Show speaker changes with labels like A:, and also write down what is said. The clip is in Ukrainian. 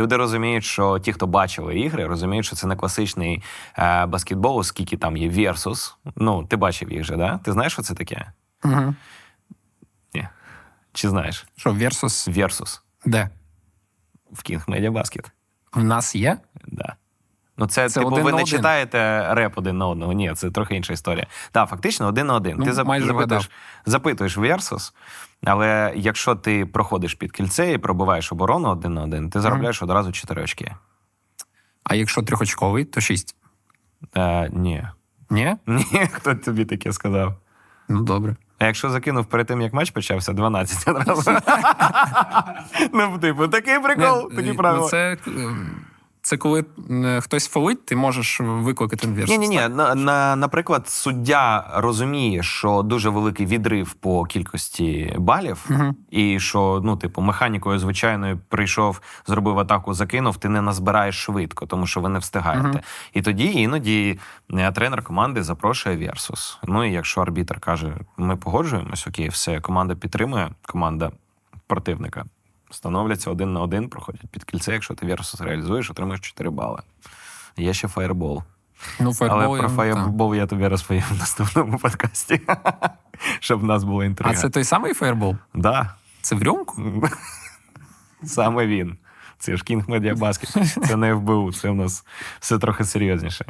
A: люди розуміють, що ті, хто бачили ігри, розуміють, що це не класичний е, баскетбол, оскільки там є Версус. Ну, ти бачив їх же, да? Ти знаєш, що це таке?
B: Угу.
A: Ні. Чи знаєш?
B: Що, Версус?
A: Версус.
B: де?
A: в King Media Basket.
B: В нас є?
A: Да. Ну, це,
B: Це
A: типу, ви не
B: один?
A: читаєте реп один на одного. Ні, це трохи інша історія. Так, фактично один на один.
B: Ну,
A: ти
B: майже
A: запитуєш, запитуєш Versus, але якщо ти проходиш під кільце і пробиваєш оборону один на один, ти заробляєш одразу 4 очки.
B: А якщо трьохочковий, то шість.
A: Е, ні.
B: Ні?
A: Ні, хто тобі таке сказав?
B: Ну добре.
A: А якщо закинув перед тим, як матч почався, 12 одразу. ну, типу, такий прикол, такі
B: ну,
A: правила.
B: Це, е, це коли е, хтось фолить, ти можеш викликати Versus.
A: Ні, ні, ні. На, на, наприклад, суддя розуміє, що дуже великий відрив по кількості балів,
B: Мгм.
A: і що, ну, типу, механікою звичайною прийшов, зробив атаку, закинув, ти не назбираєш швидко, тому що ви не встигаєте.
B: Мгм.
A: І тоді іноді е, тренер команди запрошує Версус. Ну і якщо арбітр каже, ми погоджуємось, окей, все, команда підтримує, команда противника. Становляться один на один, проходять під кільце. Якщо ти Версус реалізуєш, отримаєш 4 бали. Є ще фаєрбол.
B: Ну,
A: Але про фаєрбол я тобі розповім в наступному подкасті, щоб в нас
B: так.
A: інтрига.
B: А це той самий фаербол?
A: Да,
B: Це в рюмку?
A: саме він. Це ж King Media Basket. Це не ФБУ, це в нас все трохи серйозніше.